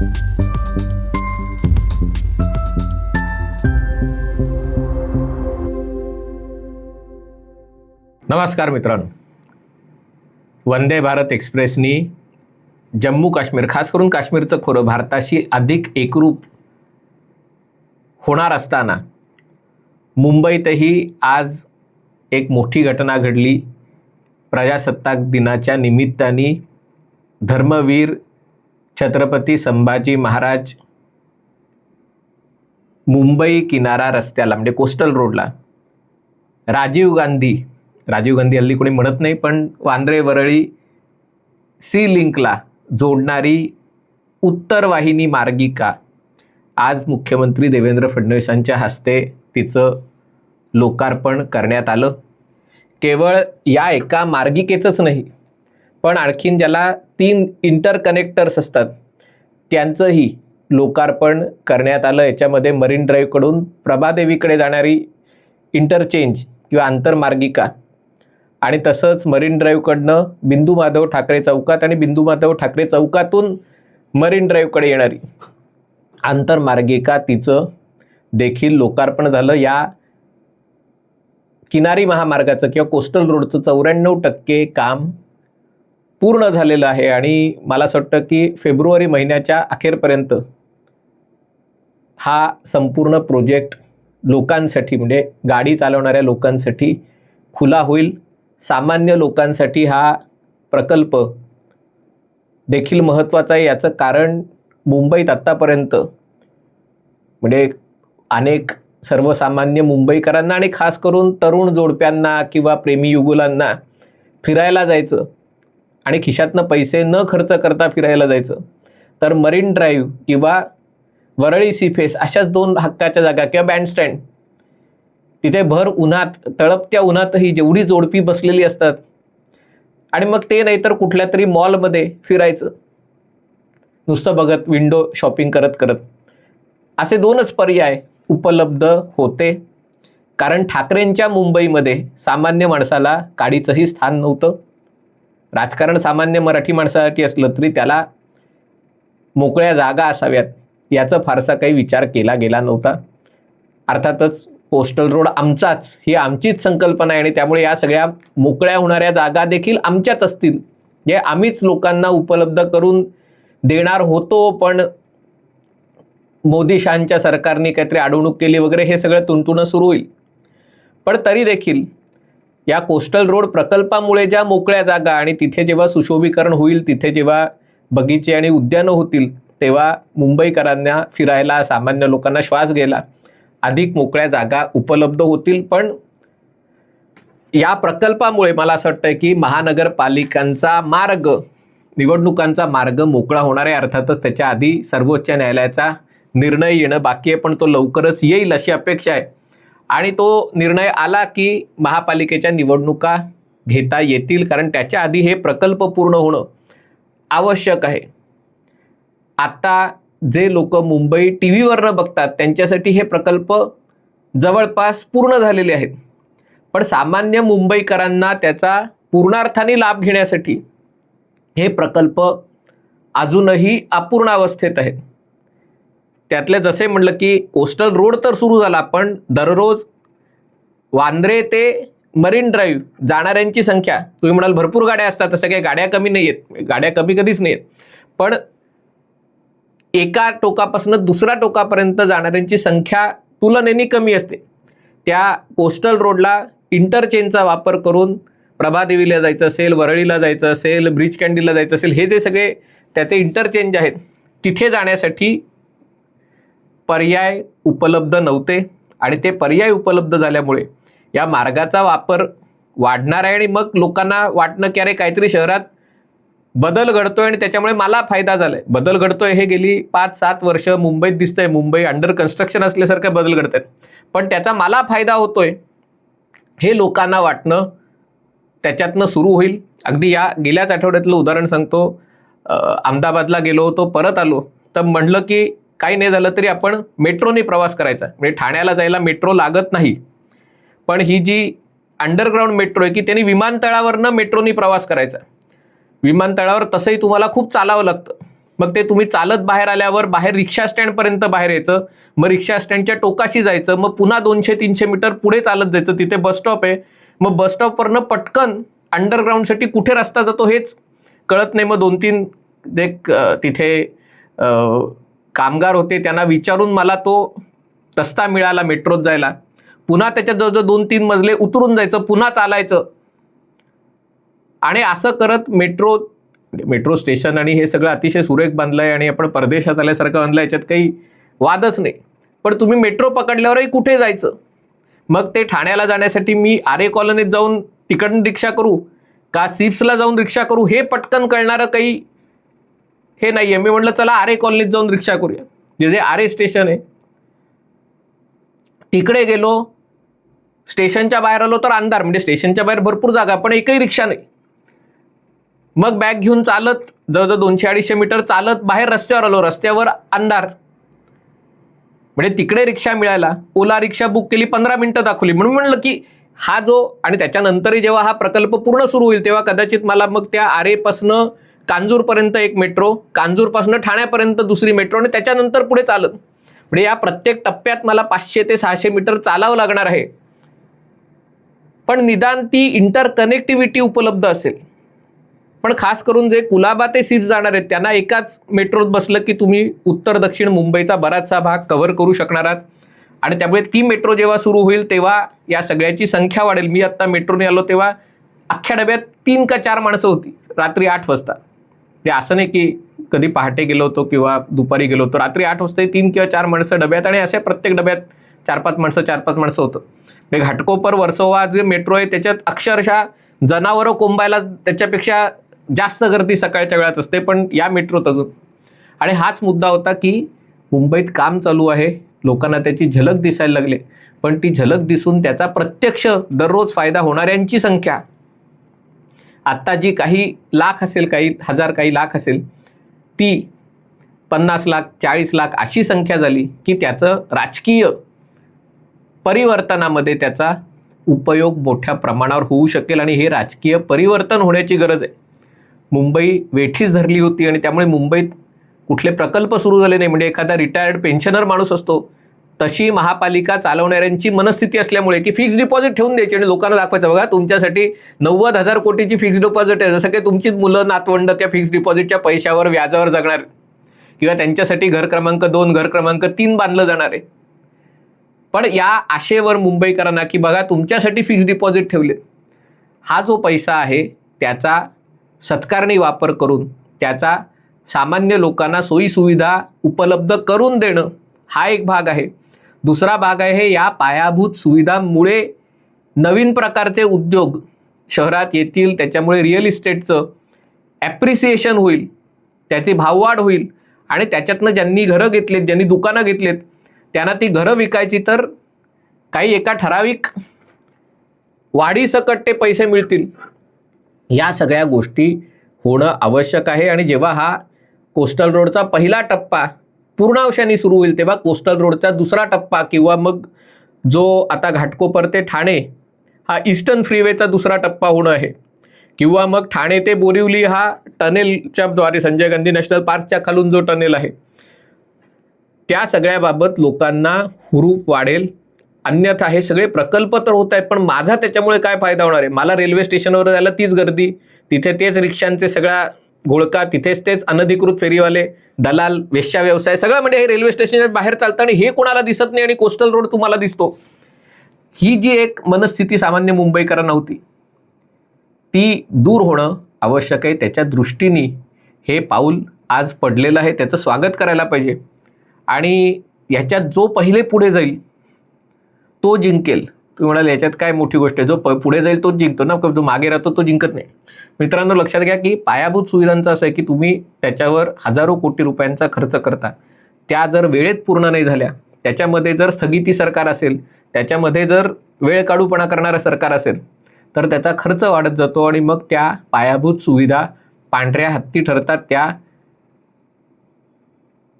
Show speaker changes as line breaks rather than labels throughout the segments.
नमस्कार मित्रांनो. वंदे भारत एक्सप्रेसनी जम्मू काश्मीर खास करून काश्मीरचं खोरं भारताशी अधिक एकरूप होणार असताना मुंबईतही आज एक मोठी घटना घडली. प्रजासत्ताक दिनाच्या निमित्ताने धर्मवीर छत्रपती संभाजी महाराज मुंबई किनारा रस्त्याला म्हणजे कोस्टल रोडला. राजीव गांधी राजीव गांधी हल्ली कोणी म्हणत नाही पण वांद्रे वरळी सी लिंकला जोडणारी उत्तर वाहिनी मार्गिका. आज मुख्यमंत्री देवेंद्र फडणवीसांच्या हस्ते तिचं लोकार्पण करण्यात आलं. केवळ या एका मार्गिकेचंच नाही पण आणखीन ज्याला तीन इंटरकनेक्टर्स असतात त्यांचंही लोकार्पण करण्यात आलं. याच्यामध्ये मरीन ड्राईव्हकडून प्रभादेवीकडे जाणारी इंटरचेंज किंवा आंतरमार्गिका. आणि तसंच मरीन ड्राईव्हकडनं बिंदू माधव ठाकरे चौकात आणि बिंदू माधव ठाकरे चौकातून मरीन ड्राईव्हकडे येणारी आंतरमार्गिका तिचं देखील लोकार्पण झालं. या किनारी महामार्गाचं किंवा कोस्टल रोडचं चौऱ्याण्णव टक्के काम पूर्ण झालेलं आहे आणि मला असं वाटतं की फेब्रुवारी महिन्याच्या अखेरपर्यंत हा संपूर्ण प्रोजेक्ट लोकांसाठी म्हणजे गाडी चालवणाऱ्या लोकांसाठी खुला होईल. सामान्य लोकांसाठी हा प्रकल्प देखील महत्त्वाचा आहे. याचं कारण मुंबईत आत्तापर्यंत म्हणजे अनेक सर्वसामान्य मुंबईकरांना आणि खास करून तरुण जोडप्यांना किंवा प्रेमी युगुलांना फिरायला जायचं आणि खिशातनं पैसे न खर्च करता फिरायला जायचं. तर मरीन ड्राईव्ह किंवा वरळी सीफेस अशाच दोन हक्काच्या जागा किंवा बँडस्टँड तिथे भर उन्हात तळपत्या उन्हातही जेवढी जोडपी बसलेली असतात. आणि मग ते नाहीतर कुठल्या तरी मॉलमध्ये फिरायचं. नुसतं बघत विंडो शॉपिंग करत करत. असे दोनच पर्याय उपलब्ध होते. कारण ठाकरेंच्या मुंबईमध्ये सामान्य माणसाला काडीचंही स्थान नव्हतं. राजकारण सामान्य मराठी माणसासाठी असलं तरी त्याला मोकळ्या जागा असाव्यात याचा फारसा काही विचार केला गेला नव्हता. अर्थातच कोस्टल रोड आमचाच ही आमचीच संकल्पना आहे आणि त्यामुळे या सगळ्या मोकळ्या होणाऱ्या जागा देखील आमच्याच असतील. जे आम्हीच लोकांना उपलब्ध करून देणार होतो पण मोदी शहांच्या सरकारने काहीतरी अडवणूक केली वगैरे हे सगळं तुंतुणं सुरू होईल. पण तरी देखील या कोस्टल रोड प्रकल्पामुळे ज्या मोकळ्या जागा आणि तिथे जेव्हा सुशोभीकरण होईल तिथे जेव्हा बगीचे आणि उद्यानं होतील तेव्हा मुंबईकरांना फिरायला सामान्य लोकांना श्वास घ्यायला अधिक मोकळ्या जागा उपलब्ध होतील. पण या प्रकल्पामुळे मला असं वाटतं की महानगरपालिकांचा मार्ग निवडणुकांचा मार्ग मोकळा होणार आहे अर्थातच त्याच्या आधी सर्वोच्च न्यायालयाचा निर्णय येणं बाकी आहे पण तो लवकरच येईल अशी अपेक्षा आहे. आणि तो निर्णय आला की महापालिकेच्या निवडणुका घेता येतील कारण त्याच्या आधी हे प्रकल्प पूर्ण होणं आवश्यक आहे. आता जे लोक मुंबई टी व्हीवरनं बघतात त्यांच्यासाठी हे प्रकल्प जवळपास पूर्ण झालेले आहेत. पण सामान्य मुंबईकरांना त्याचा पूर्णार्थाने लाभ घेण्यासाठी हे प्रकल्प अजूनही अपूर्ण अवस्थेत आहेत. त्यातले जसे म्हटलं की कोस्टल रोड तर सुरू झाला पण दररोज वांद्रे ते मरीन ड्राईव्ह जाणाऱ्यांची संख्या तुम्ही म्हणाल भरपूर गाड्या असतात तसं काही गाड्या कमी नाही आहेत गाड्या कमी कधीच नाही आहेत. पण एका टोकापासून दुसऱ्या टोकापर्यंत जाणाऱ्यांची संख्या तुलनेने कमी असते. त्या कोस्टल रोडला इंटरचेंजचा वापर करून प्रभादेवीला जायचं असेल वरळीला जायचं असेल ब्रिज कॅन्डीला जायचं असेल हे जे सगळे त्याचे इंटरचेंज आहेत तिथे जाण्यासाठी पर्याय उपलब्ध नव्हते आणि ते पर्याय उपलब्ध झाल्यामुळे या मार्गाचा वापर वाढणार आहे आणि मग लोकांना वाटणं की अरे काहीतरी शहरात बदल घडतोय आणि त्याच्यामुळे मला फायदा झालाय. बदल घडतोय हे गेली पाच सात वर्ष मुंबईत दिसतंय. मुंबई अंडर कन्स्ट्रक्शन असल्यासारखे बदल घडत आहेत पण त्याचा मला फायदा होतोय हे लोकांना वाटणं त्याच्यातनं सुरू होईल. अगदी या गेल्याच आठवड्यातलं उदाहरण सांगतो. अहमदाबादला गेलो होतो परत आलो. तर म्हणलं की काही नाही झालं तरी आपण मेट्रोने प्रवास करायचा. म्हणजे ठाण्याला जायला मेट्रो लागत नाही. पण ही जी अंडरग्राऊंड मेट्रो आहे की त्यांनी विमानतळावरनं मेट्रोनी प्रवास करायचा. विमानतळावर तसंही तुम्हाला खूप चालावं लागतं. मग ते तुम्ही चालत बाहेर आल्यावर बाहेर रिक्षा स्टँडपर्यंत बाहेर यायचं. मग रिक्षा स्टँडच्या टोकाशी जायचं. मग पुन्हा दोनशे तीनशे मीटर पुढे चालत जायचं. तिथे बसस्टॉप आहे. मग बस स्टॉपवरनं पटकन अंडरग्राऊंडसाठी कुठे रस्ता जातो हेच कळत नाही. मग दोन तीन देख तिथे कामगार होते त्यांना विचारून मला तो रस्ता मिळाला मेट्रोत जायला. पुन्हा त्याच्या जवळजवळ दोन तीन मजले उतरून जायचं पुन्हा चालायचं. आणि असं करत मेट्रो मेट्रो स्टेशन आणि हे सगळं अतिशय सुरेख बांधलं आहे आणि आपण परदेशात आल्यासारखं बांधलं याच्यात काही वादच नाही. पण तुम्ही मेट्रो पकडल्यावरही कुठे जायचं? मग ते ठाण्याला जाण्यासाठी मी आरे कॉलनीत जाऊन तिकडून रिक्षा करू का सिप्सला जाऊन रिक्षा करू हे पटकन कळणारं काही हे नाही आहे मी म्हटलं चला आरे कॉलनीत जाऊन रिक्षा करूया. जे जे आरे स्टेशन आहे तिकडे गेलो स्टेशनच्या बाहेर आलो तर अंधार म्हणजे स्टेशनच्या बाहेर भरपूर जागा पण एकही रिक्षा नाही. मग बॅग घेऊन चालत जवळजवळ दोनशे अडीचशे मीटर चालत बाहेर रस्त्यावर आलो. रस्त्यावर अंधार. म्हणजे तिकडे रिक्षा मिळायला ओला रिक्षा बुक केली पंधरा मिनिटं दाखवली. म्हणून म्हणलं की हा जो आणि त्याच्यानंतरही जेव्हा हा प्रकल्प पूर्ण सुरू होईल तेव्हा कदाचित मला मग त्या आरेपासनं कांजूरपर्यंत एक मेट्रो कांजूरपासनं ठाण्यापर्यंत दुसरी मेट्रो आणि त्याच्यानंतर पुढे चालत. म्हणजे या प्रत्येक टप्प्यात मला पाचशे ते सहाशे मीटर चालावं लागणार आहे. पण निदान ती इंटरकनेक्टिव्हिटी उपलब्ध असेल. पण खास करून जे कुलाबा ते सीट जाणार आहेत त्यांना एकाच मेट्रोत बसलं की तुम्ही उत्तर दक्षिण मुंबईचा बराचसा भाग कव्हर करू शकणार आहात. आणि त्यामुळे ती मेट्रो जेव्हा सुरू होईल तेव्हा या सगळ्याची संख्या वाढेल. मी आत्ता मेट्रोने आलो तेव्हा अख्ख्या डब्यात तीन का चार माणसं होती. रात्री आठ वाजता. म्हणजे असं नाही की कधी पहाटे गेलो होतो किंवा दुपारी गेलो होतो. रात्री आठ वाजता तीन किंवा चार माणसं डब्यात आणि असे प्रत्येक डब्यात चार पाच माणसं चार पाच माणसं होतं. म्हणजे घाटकोपर वर्सोवा जे मेट्रो आहे त्याच्यात अक्षरशः जनावरं कोंबायला त्याच्यापेक्षा जास्त गर्दी सकाळच्या वेळात असते पण या मेट्रोत अजून. आणि हाच मुद्दा होता की मुंबईत काम चालू आहे लोकांना त्याची झलक दिसायला लागले. पण ती झलक दिसून त्याचा प्रत्यक्ष दररोज फायदा होणाऱ्यांची संख्या आत्ता जी काही लाख असेल काही हजार काही लाख असेल ती पन्नास लाख चाळीस लाख अशी संख्या झाली की त्याचं राजकीय परिवर्तनामध्ये त्याचा उपयोग मोठ्या प्रमाणावर होऊ शकेल आणि हे राजकीय परिवर्तन होण्याची गरज आहे. मुंबई वेठीच धरली होती आणि त्यामुळे मुंबईत कुठले प्रकल्प सुरू झाले नाही. म्हणजे एखादा रिटायर्ड पेन्शनर माणूस असतो तशी महापालिका चालवणाऱ्यांची मनस्थिती असल्यामुळे की फिक्स डिपॉझिट ठेवून द्यायची आणि लोकांना दाखवायचं बघा तुमच्यासाठी नव्वद हजार कोटीची फिक्स डिपॉझिट आहे. जसं काही तुमचीच मुलं नातवंड त्या फिक्स डिपॉझिटच्या पैशावर व्याजावर जगणार किंवा त्यांच्यासाठी घर क्रमांक दोन घर क्रमांक तीन बांधलं जाणार आहे. पण या आशेवर मुंबईकरांना की बघा तुमच्यासाठी फिक्स डिपॉझिट ठेवले. हा जो पैसा आहे त्याचा सत्कारणी वापर करून त्याचा सामान्य लोकांना सोयीसुविधा उपलब्ध करून देणं हा एक भाग आहे. दुसरा भाग आहे या पायाभूत सुविधांमुळे नवीन प्रकारचे उद्योग शहरात येतील त्याच्यामुळे रिअल इस्टेटचं ॲप्रिसिएशन होईल त्याची भाववाढ होईल आणि त्याच्यातनं ज्यांनी घरं घेतलेत ज्यांनी दुकानं घेतलेत त्यांना ती घरं विकायची तर काही एका ठराविक वाढीसकट ते पैसे मिळतील. या सगळ्या गोष्टी होणं आवश्यक आहे आणि जेव्हा हा कोस्टल रोडचा पहिला टप्पा पूर्णांशाने सुरू होईल तेव्हा कोस्टल रोडचा दुसरा टप्पा किंवा मग जो आता घाटकोपर ते ठाणे हा ईस्टर्न फ्रीवेचा दुसरा टप्पा होणं आहे. किंवा मग ठाणे ते बोरिवली हा टनेलच्या द्वारे संजय गांधी नॅशनल पार्कच्या खालून जो टनेल आहे. त्या सगळ्याबाबत लोकांना हुरूप वाढेल. अन्यथा हे सगळे प्रकल्प तर होत आहेत पण माझा त्याच्यामुळे काय फायदा होणार आहे? मला रेल्वे स्टेशनवर जायला तीच गर्दी तिथे तेच रिक्षांचे सगळ्या घोळका तिथेच तेच अनधिकृत फेरीवाले दलाल वेश्या व्यवसाय सगळं म्हणजे हे रेल्वे स्टेशनच्या बाहेर चालतं आणि हे कोणाला दिसत नाही आणि कोस्टल रोड तुम्हाला दिसतो. ही जी एक मनस्थिती सामान्य मुंबईकरांना होती ती दूर होणं आवश्यक आहे. त्याच्या दृष्टीने हे पाऊल आज पडलेलं आहे. त्याचं स्वागत करायला पाहिजे. आणि ह्याच्यात जो पहिले पुढे जाईल तो जिंकेल. तुम्ही म्हणाल याच्यात काय मोठी गोष्ट आहे? जो प पुढे जाईल तोच जिंकतो ना जो मागे राहतो तो जिंकत नाही. मित्रांनो लक्षात घ्या की पायाभूत सुविधांचं असं आहे की तुम्ही त्याच्यावर हजारो कोटी रुपयांचा खर्च करता. त्या जर वेळेत पूर्ण नाही झाल्या त्याच्यामध्ये जर स्थगिती सरकार असेल त्याच्यामध्ये जर वेळ काढूपणा करणारं सरकार असेल तर त्याचा खर्च वाढत जातो आणि मग त्या पायाभूत सुविधा पांढऱ्या हत्ती ठरतात त्या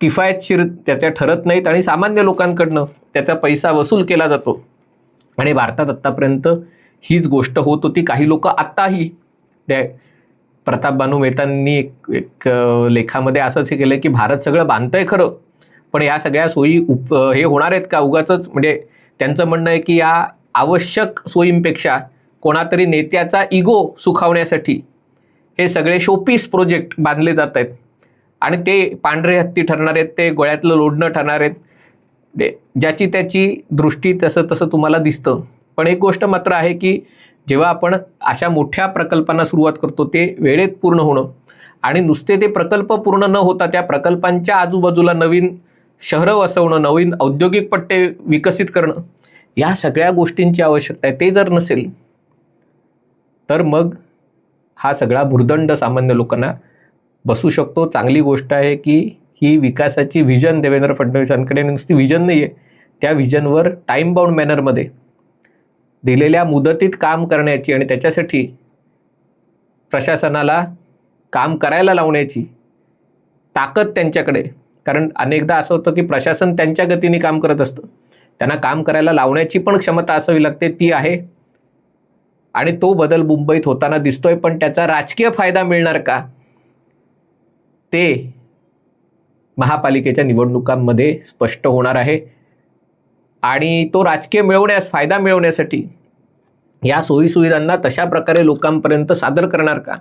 किफायतशीर त्याच्या ठरत नाहीत आणि सामान्य लोकांकडनं त्याचा पैसा वसूल केला जातो. आणि भारतात आत्तापर्यंत हीच गोष्ट होत होती. काही लोक आत्ताही प्रताप बानू मेहतांनी एक एक लेखामध्ये असंच हे केलं की भारत सगळं बांधतंय खरं. पण या सगळ्या सोयी उप हे होणार आहेत का उगाचंच? म्हणजे त्यांचं म्हणणं आहे की या आवश्यक सोयींपेक्षा कोणातरी नेत्याचा इगो सुखावण्यासाठी हे सगळे शोपीस प्रोजेक्ट बांधले जात आहेत. आणि ते पांढरे हत्ती ठरणार आहेत ते गोळ्यातलं लोडणं ठरणार आहेत. ज्याची त्याची दृष्टी तसं तसं तुम्हाला दिसतं. पण एक गोष्ट मात्र आहे की जेव्हा आपण अशा मोठ्या प्रकल्पांना सुरुवात करतो ते वेळेत पूर्ण होणं आणि नुसते ते प्रकल्प पूर्ण न होता त्या प्रकल्पांच्या आजूबाजूला नवीन शहरं वसवणं नवीन औद्योगिक पट्टे विकसित करणं या सगळ्या गोष्टींची आवश्यकता आहे ते जर नसेल तर मग हा सगळा भुर्दंड सामान्य लोकांना बसू शकतो. चांगली गोष्ट आहे की ही विकासाची व्हिजन देवेंद्र फडणवीसांकडे नुसती व्हिजन नाही आहे त्या व्हिजनवर टाईम बाउंड मॅनरमध्ये दिलेल्या मुदतीत काम करण्याची आणि त्याच्यासाठी प्रशासनाला काम करायला लावण्याची ताकद त्यांच्याकडे. कारण अनेकदा असं होतं की प्रशासन त्यांच्या गतीने काम करत असतं. त्यांना काम करायला लावण्याची पण क्षमता असावी लागते ती आहे. आणि तो बदल मुंबईत होताना दिसतोय पण त्याचा राजकीय फायदा मिळणार का? ते महापालिकेच्या निवडणुकांमध्ये स्पष्ट होणार आहे. आणि तो राजकीय मिळवण्यास फायदा मिळवण्यासाठी या सोयीसुविधांना तशा प्रकारे लोकांपर्यंत सादर करणार का?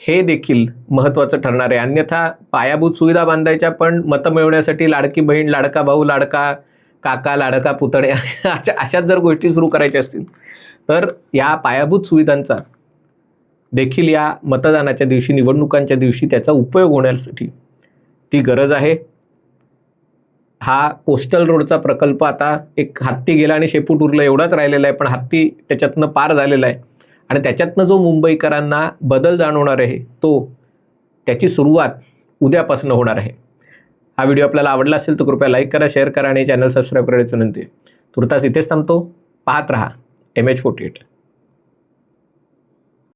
हे देखील महत्त्वाचं ठरणार आहे. अन्यथा पायाभूत सुविधा बांधायच्या पण मतं मिळवण्यासाठी लाडकी बहीण लाडका भाऊ लाडका काका लाडका पुतण्या अशा अशाच जर गोष्टी सुरू करायच्या असतील तर या पायाभूत सुविधांचा देखील या मतदानाच्या दिवशी निवडणुकांच्या दिवशी त्याचा उपयोग होण्यासाठी ती गरज आहे. हा कोस्टल रोडचा प्रकल्प आता एक हत्ती गेला आणि शेपूट उरलं एवढाच राहिलेला आहे पण हत्ती त्याच्यातनं पार झालेला आहे. आणि त्याच्यातनं जो मुंबईकरांना बदल जाणवणार आहे तो त्याची सुरुवात उद्यापासून होणार आहे. हा व्हिडिओ आपल्याला आवडला असेल तर कृपया लाईक करा शेअर करा आणि चॅनल सबस्क्राईब करायची विनंती तुर्तास इथेच थांबतो. पाहत रहा. M H forty eight